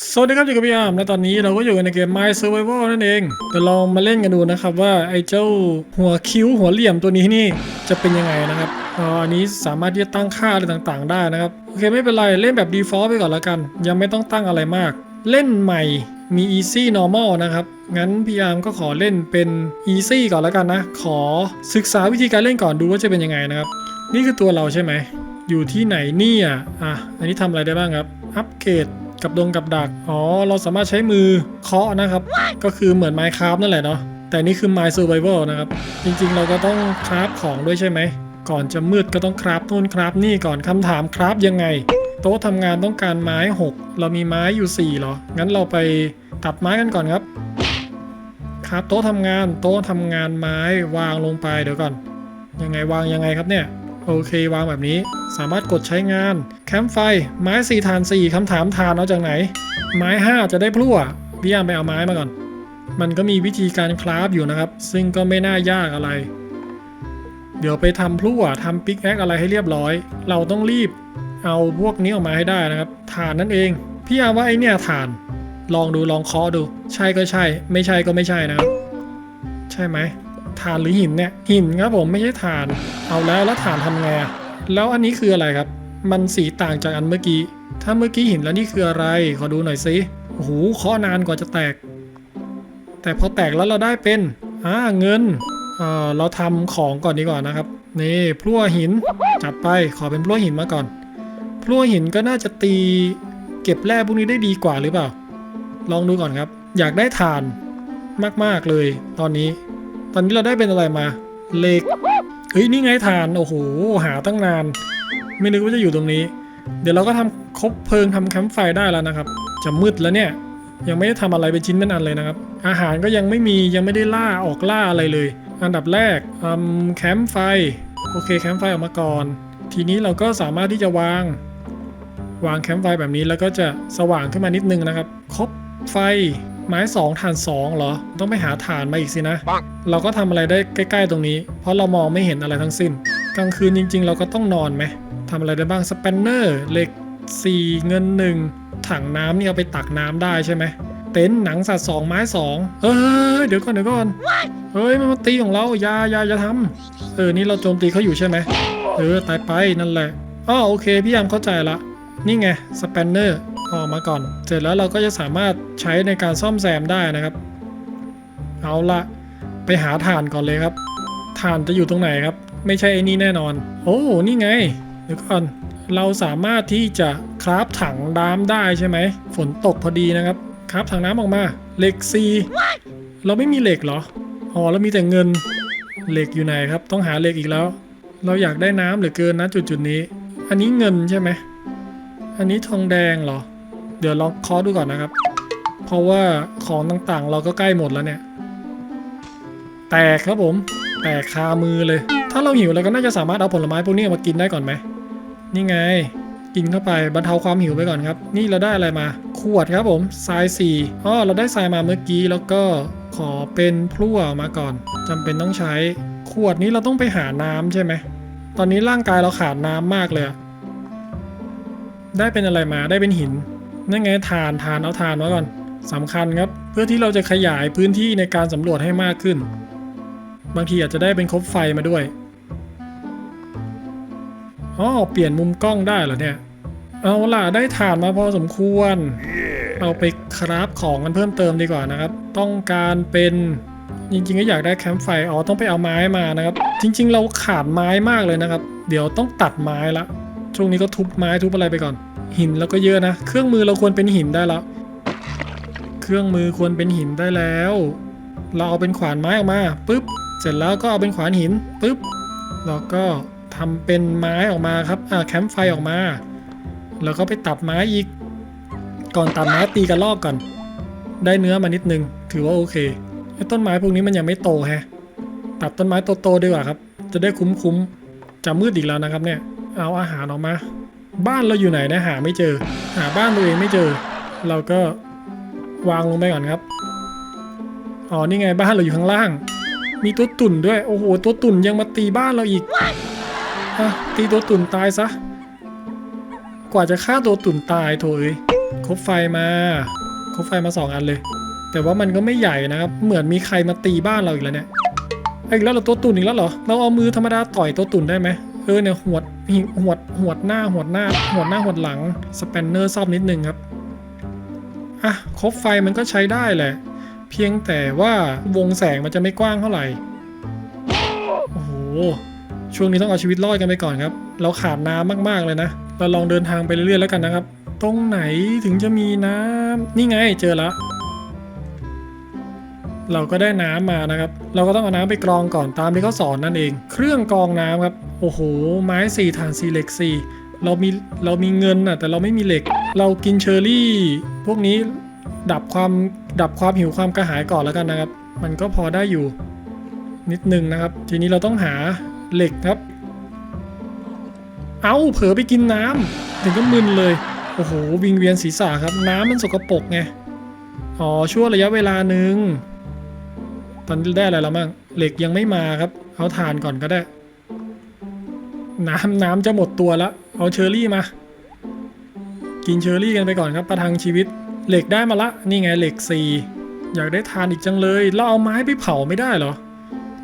สวัสดีครับอยู่กับพี่อาร์มและตอนนี้เราก็อยู่ในเกม My Survival นั่นเองเดี๋ยวลองมาเล่นกันดูนะครับว่าไอ้เจ้าหัวคิ้วหัวเหลี่ยมตัวนี้นี่จะเป็นยังไงนะครับอ,อันนี้สามารถที่จะตั้งค่าอะไรต่างๆ ได้นะครับโอเคไม่เป็นไรเล่นแบบ default ไปก่อนแล้วกัน ยังไม่ต้องตั้งอะไรมาก เล่นใหม่มี easy normal นะครับ งั้นพี่อาร์มก็ขอเล่นเป็น easy ก่อนแล้วกันนะ ขอศึกษาวิธีการเล่นก่อนดูว่าจะเป็นยังไงนะครับ นี่คือตัวเราใช่ไหมอยู่ที่ไหนเนี่ยอะอันนี้ทำอะไรได้บ้างครับ อัปเกรด กับดงกับดัก อ๋อ เราสามารถใช้มือเคาะนะครับ ก็คือเหมือน Minecraft นั่นแหละเนาะ แต่นี่คือ My Survival นะครับ จริงๆ เราก็ต้องคราฟของด้วยใช่ไหม ก่อนจะมืดก็ต้องคราฟนู่นคราฟนี่ก่อนคำถามคราฟยังไง โต๊ะทำงานต้องการไม้ 6 เรามีไม้อยู่ 4เหรอ งั้นเราไปตัดไม้กันก่อนครับ ครับโต๊ะทำงาน โต๊ะทำงานไม้วางลงไปเดี๋ยวก่อน ยังไงวางยังไงครับเนี่ย โอเค วางแบบนี้ สามารถกดใช้งาน แคมป์ไฟ ไม้สี่ฐานสี่คำถามฐานเอาจากไหน ไม้ห้าจะได้พลั่วพี่ยามไปเอาไม้มาก่อน มันก็มีวิธีการคราฟอยู่นะครับ ซึ่งก็ไม่น่ายากอะไร เดี๋ยวไปทำพลั่วทำปิกแอคอะไรให้เรียบร้อย เราต้องรีบเอาพวกนี้ออกมาให้ได้นะครับฐานนั่นเอง พี่ยามว่าไอเนี่ยฐาน ลองดูลองเคาะดู ใช่ก็ใช่ ไม่ใช่ก็ไม่ใช่นะครับ ใช่ไหม ฐานหรือหินเนี่ย หินครับผมไม่ใช่ฐาน เอาแล้วแล้วฐานทำไงอะแล้วอันนี้คืออะไรครับ มันสีต่างจากอันเมื่อกี้ ถ้าเมื่อกี้หินแล้วนี่คืออะไร ขอดูหน่อยสิโอ้โหเคาะนานกว่าจะแตก แต่พอแตกแล้วเราได้เป็นอ่าเงินเอ่อเราทำของก่อนดีกว่านะครับ นี่พลั่วหินจัดไปขอเป็นพลั่วหินมาก่อนพลั่วหินก็น่าจะตีเก็บแร่พวกนี้ได้ดีกว่าหรือเปล่า ลองดูก่อนครับ อยากได้ถ่านมากๆเลย ตอนนี้ ตอนนี้เราได้เป็นอะไรมาเหล็กเฮ้ยนี่ไงถ่านโอ้โหหาตั้งนาน ไม่นึกว่าจะอยู่ตรงนี้ เดี๋ยวเราก็ทำคบเพลิงทำแคมป์ไฟได้แล้วนะครับ จะมืดแล้วเนี่ยยังไม่ได้ทำอะไรเป็นชิ้นเป็นอันเลยนะครับ อาหารก็ยังไม่มียังไม่ได้ล่าออกล่าอะไรเลย อันดับแรกทำแคมป์ไฟโอเคแคมป์ไฟออกมาก่อน ทีนี้เราก็สามารถที่จะวาง วางแคมป์ไฟแบบนี้แล้วก็จะสว่างขึ้นมานิดนึงนะครับครบไฟ ไม้2ถ่าน2เหรอ ต้องไปหาถ่านมาอีกสินะ เราก็ทำอะไรได้ใกล้ ๆ ตรงนี้ เพราะเรามองไม่เห็นอะไรทั้งสิ้น กลางคืนจริง ๆ เราก็ต้องนอนไหมทำอะไรได้บ้างสเปนเนอร์เหล็ก4เงิน1ถังน้ำนี่เอาไปตักน้ำได้ใช่ไหมเต็นท์หนังสัตว์สองไม้สองเฮ้ยเดี๋ยวก่อนเดี๋ยวก่อนเฮ้ยมันมาตีของเราอย่าอย่าอย่าทำเออนี่เราโจมตีเขาอยู่ใช่ไหมเออตายไปนั่นแหละอ๋อโอเคพี่ยามเข้าใจละนี่ไงสเปนเนอร์ ออกมาก่อน เสร็จแล้วเราก็จะสามารถใช้ในการซ่อมแซมได้นะครับ เอาละไปหาถ่านก่อนเลยครับถ่านจะอยู่ตรงไหนครับ ไม่ใช่ไอ้นี่แน่นอน โอ้นี่ไงเดี๋ยวก่อนเราสามารถที่จะคราฟถังน้ำได้ใช่ไหมฝนตกพอดีนะครับคราฟถังน้ำออกมาเหล็กซีเราไม่มีเหล็กเหรออ๋อเรามีแต่เงินเหล็กอยู่ไหนครับ ต้องหาเหล็กอีกแล้ว เราอยากได้น้ำเหลือเกินนะจุดจุดนี้ อันนี้เงินใช่ไหมอันนี้ทองแดงเหรอ เดี๋ยวลองเคาะดูก่อนนะครับ เพราะว่าของต่างๆ เราก็ใกล้หมดแล้วเนี่ย แตกครับผม แตกคามือเลย ถ้าเราหิวเราก็น่าจะสามารถเอาผลไม้พวกนี้มากินได้ก่อนไหม นี่ไง กินเข้าไปบรรเทาความหิวไปก่อนครับ นี่เราได้อะไรมา ขวดครับผม ทรายสี่อ๋อเราได้ทรายมาเมื่อกี้แล้วก็ขอเป็นพลั่วมาก่อนจำเป็นต้องใช้ ขวดนี้เราต้องไปหาน้ำใช่ไหม ตอนนี้ร่างกายเราขาดน้ำมากเลยได้เป็นอะไรมาได้เป็นหิน นั่นไงฐานฐานเอาฐานไว้ก่อนสำคัญครับ เพื่อที่เราจะขยายพื้นที่ในการสำรวจให้มากขึ้น บางทีอาจจะได้เป็นคบไฟมาด้วยอ๋อเปลี่ยนมุมกล้องได้เหรอเนี่ย เอาล่ะได้ฐานมาพอสมควรเราไปคราฟของกันเพิ่มเติมดีกว่านะครับ ต้องการเป็นจริงๆก็อยากได้แคมป์ไฟอ๋อต้องไปเอาไม้มานะครับ จริง ๆ เราขาดไม้มากเลยนะครับ เดี๋ยวต้องตัดไม้ละช่วงนี้ก็ทุบไม้ทุบอะไรไปก่อน หินแล้วก็เยอะนะ เครื่องมือเราควรเป็นหินได้แล้ว เครื่องมือควรเป็นหินได้แล้ว เราเอาเป็นขวานไม้ออกมาปุ๊บ เสร็จแล้วก็เอาเป็นขวานหินปุ๊บแล้วก็ทำเป็นไม้ออกมาครับอ่าแคมป์ไฟออกมา แล้วก็ไปตัดไม้อีก ก่อนตัดไม้ตีกระลอกก่อน ได้เนื้อมานิดนึง ถือว่าโอเค ต้นไม้พวกนี้มันยังไม่โตแฮะ ตัดต้นไม้โตๆดีกว่าครับ จะได้คุ้มๆจะมืดอีกแล้วนะครับเนี่ย เอาอาหารออกมา บ้านเราอยู่ไหนนะหาไม่เจอ หาบ้านตัวเองไม่เจอ เราก็วางลงไปก่อนครับอ๋อนี่ไงบ้านเราอยู่ข้างล่าง มีตัวตุ่นด้วยโอ้โหตัวตุ่นยังมาตีบ้านเราอีกอะตีตัวตุ่นตายซะกว่าจะฆ่าตัวตุ่นตายโถเอ้ยคบไฟมาคบไฟมาสองอันเลย แต่ว่ามันก็ไม่ใหญ่นะครับ เหมือนมีใครมาตีบ้านเราอีกแล้วเนี่ยอีกแล้วเหราตัวตุ่นอีกแล้วเหรอเราเอามือธรรมดาต่อยตัวตุ่นได้ไหม เออเนี่ยหวดหิหวดหวดหน้าหวดหน้าหวดหน้าหวดหลังสแปนเนอร์ซ่อมนิดนึงครับอะคบไฟมันก็ใช้ได้แหละ เพียงแต่ว่าวงแสงมันจะไม่กว้างเท่าไหร่โอ้โหช่วงนี้ต้องเอาชีวิตรอดกันไปก่อนครับ เราขาดน้ำมากๆเลยนะ เราลองเดินทางไปเรื่อยๆแล้วกันนะครับ ตรงไหนถึงจะมีน้ำนี่ไงเจอละ เราก็ได้น้ำมานะครับ เราก็ต้องเอาน้ำไปกรองก่อนตามที่เขาสอนนั่นเอง เครื่องกรองน้ำครับ โอ้โห ไม้สี่ฐานสี่เหล็กสี่เรามีเรามีเงินอะแต่เราไม่มีเหล็ก เรากินเชอร์รี่ พวกนี้ดับความดับความหิวความกระหายก่อนแล้วกันนะครับ มันก็พอได้อยู่นิดนึงนะครับ ทีนี้เราต้องหาเหล็กครับ เอาเผลอไปกินน้ำถึงก็มึนเลย โอ้โหวิงเวียนศีรษะครับ น้ำมันสกปรกไงอ๋อชั่วระยะเวลาหนึ่ง อนนี้ได้อะไรแล้วมั่งเหล็กยังไม่มาครับ เอาถ่านก่อนก็ได้ น้ำน้ำจะหมดตัวแล้วเอาเชอร์รี่มา กินเชอร์รี่กันไปก่อนครับประทังชีวิต เหล็กได้มาละ นี่ไงเหล็กสี่อยากได้ถ่านอีกจังเลยเราเอาไม้ไปเผาไม่ได้เหรอ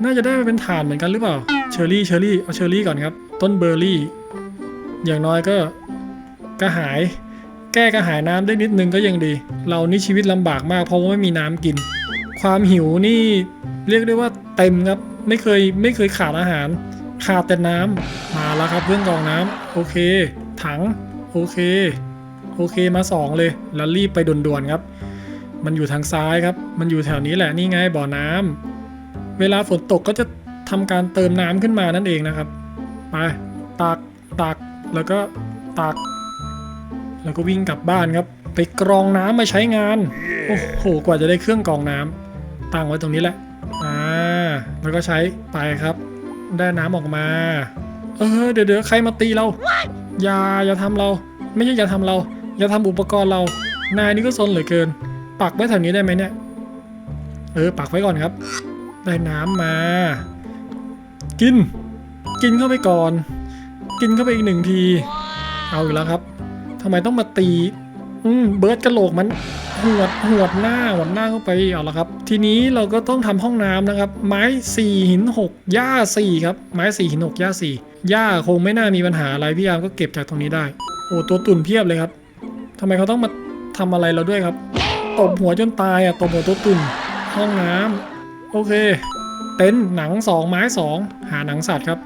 น่าจะได้มาเป็นถ่านเหมือนกันหรือเปล่า เชอร์รี่เชอร์รี่เอาเชอร์รี่ก่อนครับ ต้นเบอร์รี่ อย่างน้อยก็กระหาย แก้กระหายน้ำได้นิดนึงก็ยังดี เรานี่ชีวิตลำบากมากเพราะว่าไม่มีน้ำกิน ความหิวนี่ เรียกได้ว่าเต็มครับไม่เคยไม่เคยขาดอาหาร ขาดแต่น้ำมาแล้วครับเครื่องกรองน้ำโอเค ถังโอเคโอเคมาสองเลย แล้วรีบไปด่วนๆครับ มันอยู่ทางซ้ายครับ มันอยู่แถวนี้แหละนี่ไงบ่อน้ำเวลาฝนตกก็จะทำการเติมน้ำขึ้นมานั่นเองนะครับไปตักตักแล้วก็ตัก แล้วก็วิ่งกลับบ้านครับ ไปกรองน้ำมาใช้งาน โอ้โหกว่าจะได้เครื่องกรองน้ำตั้งไว้ตรงนี้แหละ อ่าแล้วก็ใช้ไปครับ ได้น้ำออกมา เออเดี๋ยวเดี๋ยวใครมาตีเรา อย่าอย่าทำเรา ไม่ใช่อย่าทำเรา อย่าทำอุปกรณ์เรา นายนี่ก็ซนเหลือเกิน ปักไว้แถวนี้ได้ไหมเนี่ย เออ ปักไว้ก่อนครับ ได้น้ำมา กิน กินเข้าไปก่อน กินเข้าไปอีกหนึ่งที เอาอีกแล้วครับทำไมต้องมาตี อืม เบิร์ดกระโหลกมัน หวดหวดหน้าหวดหน้าเข้าไปเอาละครับ ทีนี้เราก็ต้องทำห้องน้ำนะครับ ไม้สี่หินหกหญ้าสี่ครับ ไม้สี่หินหกหญ้าสี่หญ้าคงไม่น่ามีปัญหาอะไรพี่ยามก็เก็บจากตรงนี้ได้ โอ้ตัวตุ่นเพียบเลยครับทำไมเขาต้องมาทำอะไรเราด้วยครับ ตบหัวจนตายอะ ตบหัวตัวตุ่น ห้องน้ำโอเค เต็นท์หนังสองไม้สองหาหนังสัตว์ครับ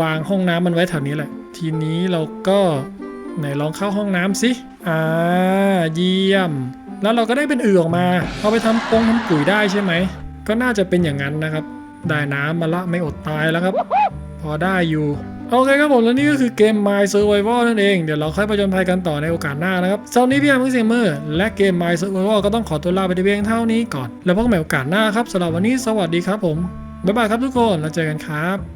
วางห้องน้ำมันไว้แถวนี้แหละ ทีนี้เราก็ไหนลองเข้าห้องน้ำสิ อ่า เยี่ยม แล้วเราก็ได้เป็นอือออกมา เอาไปทำปงทำปุ๋ยได้ใช่ไหม ก็น่าจะเป็นอย่างนั้นนะครับ ได้น้ำมาละไม่อดตายแล้วครับ พอได้อยู่โอเคครับผมแล้วนี่ก็คือเกม My Survival นั่นเอง เดี๋ยวเราค่อยประจนภัยกันต่อในโอกาสหน้านะครับสำหรับนี้พี่อาร์มพิเซมเมอร์และเกม My Survival ก็ต้องขอตัวลาไปในเพียงเท่านี้ก่อน แล้วพบกันใหม่โอกาสหน้าครับสำหรับวันนี้สวัสดีครับผม บ๊ายบายครับทุกคน แล้วเจอกันครับ